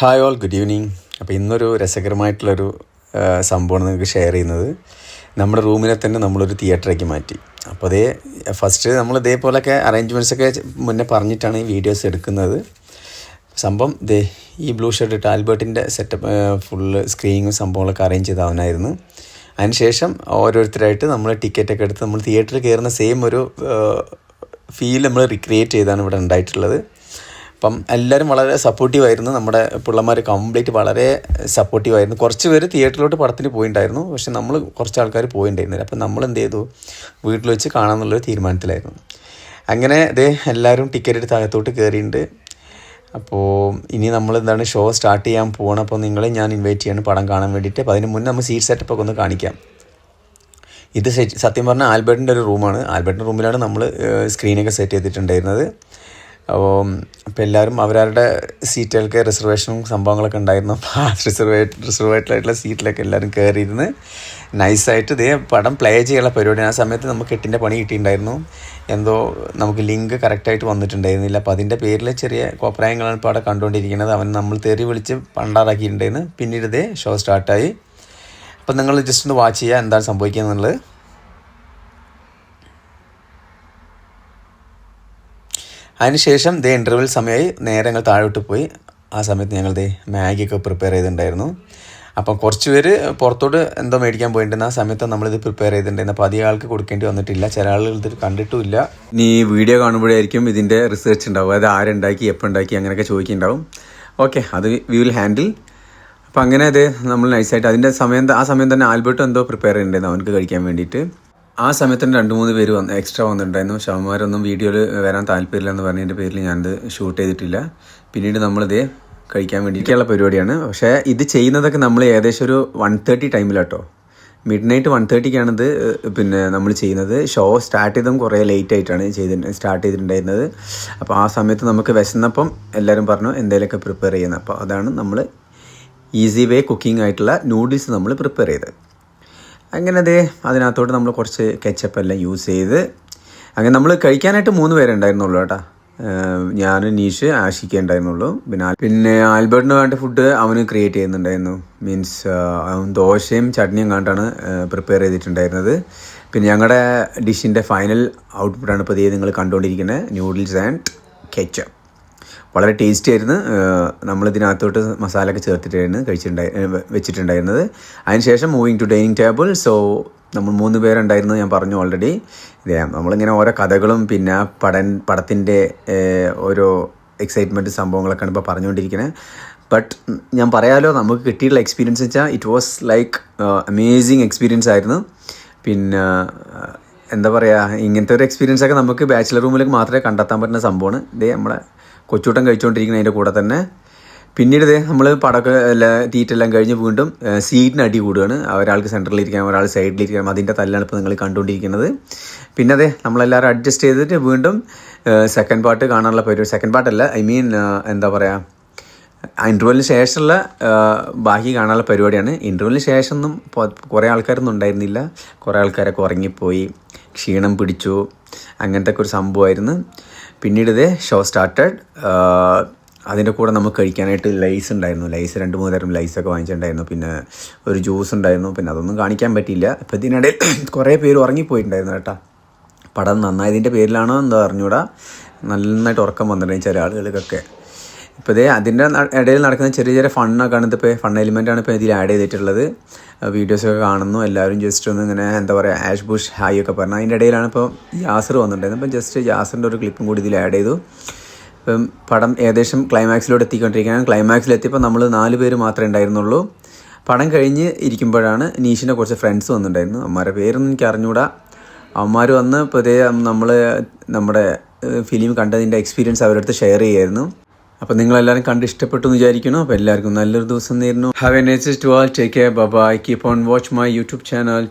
Hi all good evening അപ്പോൾ ഇന്നൊരു രസകരമായിട്ടുള്ളൊരു സംഭവമാണ് നിങ്ങൾക്ക് ഷെയർ ചെയ്യുന്നത്. നമ്മുടെ റൂമിനെ തന്നെ നമ്മളൊരു തിയേറ്ററാക്കി മാറ്റി. അപ്പോൾ അതേ ഫസ്റ്റ് നമ്മൾ ഇതേപോലൊക്കെ അറേഞ്ച്മെന്റ്സ് ഒക്കെ മുന്നേ പറഞ്ഞിട്ടാണ് ഈ വീഡിയോസ് എടുക്കുന്നത്. സംഭവം ദേ ഈ ബ്ലൂ ഷർട്ട് ഇട്ട് ആൽബർട്ടിന്റെ സെറ്റപ്പ് ഫുള്ള് സ്ക്രീനിങ്ങും സംഭവങ്ങളൊക്കെ അറേഞ്ച് ചെയ്ത് അവനായിരുന്നു. അതിനുശേഷം ഓരോരുത്തരായിട്ട് നമ്മൾ ടിക്കറ്റൊക്കെ എടുത്ത് നമ്മൾ തിയേറ്ററിൽ കയറുന്ന സെയിം ഒരു ഫീൽ നമ്മൾ റിക്രിയേറ്റ് ചെയ്താണ് ഇവിടെ ഉണ്ടായിട്ടുള്ളത്. അപ്പം എല്ലാവരും വളരെ സപ്പോർട്ടീവ് ആയിരുന്നു. നമ്മുടെ പിള്ളമാർ കംപ്ലീറ്റ് വളരെ സപ്പോർട്ടീവ് ആയിരുന്നു. കുറച്ച് പേര് തിയേറ്ററിലോട്ട് പടത്തിന് പോയിണ്ടായിരുന്നു. പക്ഷെ നമ്മൾ കുറച്ച് ആൾക്കാർ പോയിണ്ടായിരുന്നില്ല. അപ്പം നമ്മൾ എന്ത് ചെയ്തു വീട്ടിൽ വെച്ച് കാണാമെന്നുള്ളൊരു തീരുമാനത്തിലായിരുന്നു. അങ്ങനെ ദേ എല്ലാവരും ടിക്കറ്റ് എടുത്ത് അകത്തോട്ട് കയറിയിട്ടുണ്ട് അപ്പോൾ ഇനി നമ്മൾ എന്താണ് ഷോ സ്റ്റാർട്ട് ചെയ്യാൻ പോകണം അപ്പോൾ നിങ്ങളെ ഞാൻ ഇൻവൈറ്റ് ചെയ്യാണ് പടം കാണാൻ വേണ്ടിയിട്ട്. അപ്പോൾ അതിന് മുന്നേ നമ്മൾ സീറ്റ് സെറ്റപ്പ് ഒക്കെ ഒന്ന് കാണിക്കാം. ഇത് സത്യം പറഞ്ഞാൽ ആൽബർട്ടിന്റെ ഒരു റൂമാണ്. ആൽബർട്ടിന്റെ റൂമിലാണ് നമ്മൾ സ്ക്രീനൊക്കെ സെറ്റ് ചെയ്തിട്ടുണ്ടായിരുന്നത്. അപ്പോൾ അപ്പോൾ എല്ലാവരും അവരവരുടെ സീറ്റുകൾക്ക് റിസർവേഷനും സംഭവങ്ങളൊക്കെ ഉണ്ടായിരുന്നു. അപ്പോൾ ആ റിസർവേറ്റ് റിസർവേറ്റഡായിട്ടുള്ള സീറ്റിലൊക്കെ എല്ലാവരും കയറിയിരുന്ന് നൈസായിട്ട് ഇതേ പടം പ്ലേ ചെയ്യാനുള്ള പരിപാടി ആ സമയത്ത് നമുക്ക് എട്ടിന്റെ പണി കിട്ടിയിട്ടുണ്ടായിരുന്നു. എന്തോ നമുക്ക് ലിങ്ക് കറക്റ്റായിട്ട് വന്നിട്ടുണ്ടായിരുന്നില്ല. അപ്പോൾ അതിന്റെ പേരിൽ ചെറിയ കോപ്രായങ്ങളാണ് ഇപ്പോൾ അവിടെ കണ്ടുകൊണ്ടിരിക്കുന്നത്. അവൻ നമ്മൾ തെറി വിളിച്ച് പണ്ടാറാക്കിയിട്ടുണ്ടായിരുന്നു. പിന്നീട് ഇതേ ഷോ സ്റ്റാർട്ടായി അപ്പം നിങ്ങൾ ജസ്റ്റ് ഒന്ന് വാച്ച് ചെയ്യുക. എന്താണ് സംഭവിക്കുക എന്നുള്ളത്. അതിനുശേഷം ദേ ഇന്റർവെൽ സമയമായി നേരെ ഞങ്ങൾ താഴോട്ട് പോയി. ആ സമയത്ത് ഞങ്ങൾ ദേ മാഗിയൊക്കെ പ്രിപ്പയർ ചെയ്തിട്ടുണ്ടായിരുന്നു. അപ്പം കുറച്ച് പേര് പുറത്തോട്ട് എന്തോ മേടിക്കാൻ പോയിട്ടുണ്ടെന്ന് ആ സമയത്ത് നമ്മളിത് പ്രിപ്പയർ ചെയ്തിട്ടുണ്ടായിരുന്നു. അപ്പോൾ അധികം ആൾക്ക് കൊടുക്കേണ്ടി വന്നിട്ടില്ല. ചില ആളുകൾ ഇത് കണ്ടിട്ടുമില്ല. ഇനി വീഡിയോ കാണുമ്പോഴായിരിക്കും ഇതിന്റെ റിസർച്ച് ഉണ്ടാവും അത് ആരുണ്ടാക്കി എപ്പോൾ ഉണ്ടാക്കി അങ്ങനെയൊക്കെ ചോദിക്കുന്നുണ്ടാവും. ഓക്കെ അത് വി വിൽ ഹാൻഡിൽ അപ്പം അങ്ങനെ അത് നമ്മൾ നൈസായിട്ട് അതിന്റെ സമയം ആ സമയം തന്നെ ആൽബർട്ട് എന്തോ പ്രിപ്പയർ ചെയ്തിട്ടുണ്ടായിരുന്നു അവനക്ക് കഴിക്കാൻ വേണ്ടിയിട്ട്. ആ സമയത്ത് തന്നെ രണ്ട് മൂന്ന് പേര് വന്ന് എക്സ്ട്രാ വന്നിട്ടുണ്ടായിരുന്നു. പക്ഷെ വീഡിയോയിൽ വരാൻ താല്പര്യമില്ല എന്ന് പറഞ്ഞതിന്റെ പേരിൽ ഞാനത് ഷൂട്ട് ചെയ്തിട്ടില്ല. പിന്നീട് നമ്മളിത് കഴിക്കാൻ വേണ്ടിയിട്ടുള്ള പരിപാടിയാണ്. പക്ഷേ ഇത് ചെയ്യുന്നതൊക്കെ നമ്മൾ ഏകദേശം ഒരു വൺ തേർട്ടി ടൈമിലാട്ടോ മിഡ് നൈറ്റ് വൺ തേർട്ടിക്കാണിത് പിന്നെ നമ്മൾ ചെയ്യുന്നത്. ഷോ സ്റ്റാർട്ട് ചെയ്തതും കുറേ ലേറ്റ് ആയിട്ടാണ് ചെയ്ത് സ്റ്റാർട്ട് ചെയ്തിട്ടുണ്ടായിരുന്നത്. അപ്പോൾ ആ സമയത്ത് നമുക്ക് വിശന്നപ്പം എല്ലാവരും പറഞ്ഞു എന്തെങ്കിലുമൊക്കെ പ്രിപ്പയർ ചെയ്യുന്നത് അപ്പോൾ അതാണ് നമ്മൾ ഈസി വേ കുക്കിംഗ് ആയിട്ടുള്ള നൂഡിൽസ് നമ്മൾ പ്രിപ്പയർ ചെയ്ത് അങ്ങനെ അതേ അതിനകത്തോട്ട് നമ്മൾ കുറച്ച് കെച്ചപ്പ് എല്ലാം യൂസ് ചെയ്ത് അങ്ങനെ നമ്മൾ കഴിക്കാനായിട്ട് മൂന്ന് പേരെ ഉണ്ടായിരുന്നുള്ളൂ കേട്ടോ. ഞാൻ നീഷ് ആഷിക്ക ഉണ്ടായിരുന്നുള്ളൂ. പിന്നെ പിന്നെ ആൽബർട്ടിന് വേണ്ട ഫുഡ് അവന് ക്രിയേറ്റ് ചെയ്യുന്നുണ്ടായിരുന്നു. മീൻസ് ദോശയും ചട്നിയും കണ്ടാണ് പ്രിപ്പയർ ചെയ്തിട്ടുണ്ടായിരുന്നത്. പിന്നെ ഞങ്ങളുടെ ഡിഷിന്റെ ഫൈനൽ ഔട്ട്പുട്ടാണ് ഇപ്പോൾ നിങ്ങൾ കണ്ടുകൊണ്ടിരിക്കുന്നത് ന്യൂഡിൽസ് ആൻഡ് കെച്ചപ്പ് വളരെ ടേസ്റ്റി ആയിരുന്നു. നമ്മൾ ഇതിനകത്തോട്ട് മസാല ഒക്കെ ചേർത്തിട്ടായിരുന്നു കഴിച്ചിട്ടുണ്ടായി വെച്ചിട്ടുണ്ടായിരുന്നത്. അതിനുശേഷം moving to dining table so നമ്മൾ മൂന്ന് പേരുണ്ടായിരുന്നു ഞാൻ പറഞ്ഞു ഓൾറെഡി ഇതേ നമ്മളിങ്ങനെ ഓരോ കഥകളും പിന്നെ പടൻ പടത്തിന്റെ ഓരോ എക്സൈറ്റ്മെന്റ് സംഭവങ്ങളൊക്കെയാണ് ഇപ്പോൾ പറഞ്ഞുകൊണ്ടിരിക്കുന്നത് ബട്ട് ഞാൻ പറയാലോ നമുക്ക് കിട്ടിയിട്ടുള്ള എക്സ്പീരിയൻസ് വെച്ചാൽ it was like amazing experience ആയിരുന്നു. പിന്നെ എന്താ പറയുക ഇങ്ങനത്തെ ഒരു എക്സ്പീരിയൻസ് ഒക്കെ നമുക്ക് ബാച്ചിലർ റൂമിലേക്ക് മാത്രമേ കണ്ടെത്താൻ പറ്റുന്ന സംഭവമാണ്. ഇതേ നമ്മളെ കൊച്ചൂട്ടം കഴിച്ചുകൊണ്ടിരിക്കുന്നതിന്റെ കൂടെ തന്നെ. പിന്നീട് നമ്മൾ പടക്ക തീറ്റെല്ലാം കഴിഞ്ഞ് വീണ്ടും സീറ്റിന് അടി കൂടുകയാണ്. ഒരാൾക്ക് സെന്ററിൽ ഇരിക്കാം ഒരാൾ സൈഡിൽ ഇരിക്കാം. അതിന്റെ തല്ലാണ് ഇപ്പോൾ നിങ്ങൾ കണ്ടുകൊണ്ടിരിക്കുന്നത്. പിന്നെ അതെ നമ്മളെല്ലാവരും അഡ്ജസ്റ്റ് ചെയ്തിട്ട് വീണ്ടും സെക്കൻഡ് പാർട്ട് കാണാനുള്ള പരിപാടി. സെക്കൻഡ് പാർട്ടല്ല ഐ മീൻ എന്താ പറയുക ഇന്റർവെല്ലിന് ശേഷമുള്ള ബാക്കി കാണാനുള്ള പരിപാടിയാണ്. ഇന്റർവെല്ലിന് ശേഷമൊന്നും ഒന്നും കുറേ ആൾക്കാരൊന്നും ഉണ്ടായിരുന്നില്ല. കുറേ ആൾക്കാരൊക്കെ ഉറങ്ങിപ്പോയി ക്ഷീണം പിടിച്ചു അങ്ങനത്തെ ഒക്കെ ഒരു സംഭവമായിരുന്നു. പിന്നീട് ഇത് ഷോ സ്റ്റാർട്ടഡ് അതിന്റെ കൂടെ നമുക്ക് കഴിക്കാനായിട്ട് ലൈസ് ഉണ്ടായിരുന്നു. ലൈസ് രണ്ട് മൂന്ന് തരം ലൈസൊക്കെ വാങ്ങിച്ചിട്ടുണ്ടായിരുന്നു. പിന്നെ ഒരു ജ്യൂസ് ഉണ്ടായിരുന്നു. പിന്നെ അതൊന്നും കാണിക്കാൻ പറ്റിയില്ല. അപ്പോൾ ഇതിനിടയിൽ കുറേ പേര് ഉറങ്ങിപ്പോയിട്ടുണ്ടായിരുന്നു കേട്ടോ. പടം നന്നായതിന്റെ പേരിലാണോ എന്താ അറിഞ്ഞൂടാ. നന്നായിട്ട് ഉറക്കം വന്നിട്ടുണ്ട് ചില ആളുകൾക്കൊക്കെ. ഇപ്പോൾ ഇതേ അതിന്റെ ഇടയിൽ നടക്കുന്ന ചെറിയ ചെറിയ ഫണ്ണൊക്കെയാണ് ഇതിപ്പോൾ ഫൺ എലിമെന്റാണ് ഇപ്പോൾ ഇതിൽ ആഡ് ചെയ്തിട്ടുള്ളത്. വീഡിയോസൊക്കെ കാണുന്നു. എല്ലാവരും ജസ്റ്റ് ഒന്ന് ഇങ്ങനെ എന്താ പറയുക ആഷ് ബുഷ് ഹായ് ഒക്കെ പറഞ്ഞു. അതിന്റെ ഇടയിലാണ് ഇപ്പോൾ യാസർ വന്നിട്ടുണ്ടായിരുന്നത്. അപ്പം ജസ്റ്റ് യാസറിന്റെ ഒരു ക്ലിപ്പും കൂടി ഇതിൽ ആഡ് ചെയ്തു. ഇപ്പം പടം ഏകദേശം ക്ലൈമാക്സിലോട്ട് എത്തിക്കൊണ്ടിരിക്കുകയാണ്. ക്ലൈമാക്സിലെത്തിയപ്പോൾ നമ്മൾ നാല് പേര് മാത്രമേ ഉണ്ടായിരുന്നുള്ളൂ. പടം കഴിഞ്ഞ് ഇരിക്കുമ്പോഴാണ് നീഷിന്റെ കുറച്ച് ഫ്രണ്ട്സ് വന്നിട്ടുണ്ടായിരുന്നു അമ്മമാരുടെ പേരൊന്നും എനിക്ക് അറിഞ്ഞുകൂടാ അവന്മാർ വന്ന് ഇപ്പോൾ ഇതേ നമ്മൾ നമ്മുടെ ഫിലിം കണ്ടതിന്റെ എക്സ്പീരിയൻസ് അവരുടെ അടുത്ത് ഷെയർ ചെയ്യായിരുന്നു. അപ്പോൾ നിങ്ങളെല്ലാവരും കണ്ട് ഇഷ്ടപ്പെട്ടു എന്ന് വിചാരിക്കുന്നു. അപ്പോൾ എല്ലാവർക്കും നല്ലൊരു ദിവസം നേരുന്നു. Have a nature to all take care bye keep on watch my YouTube channel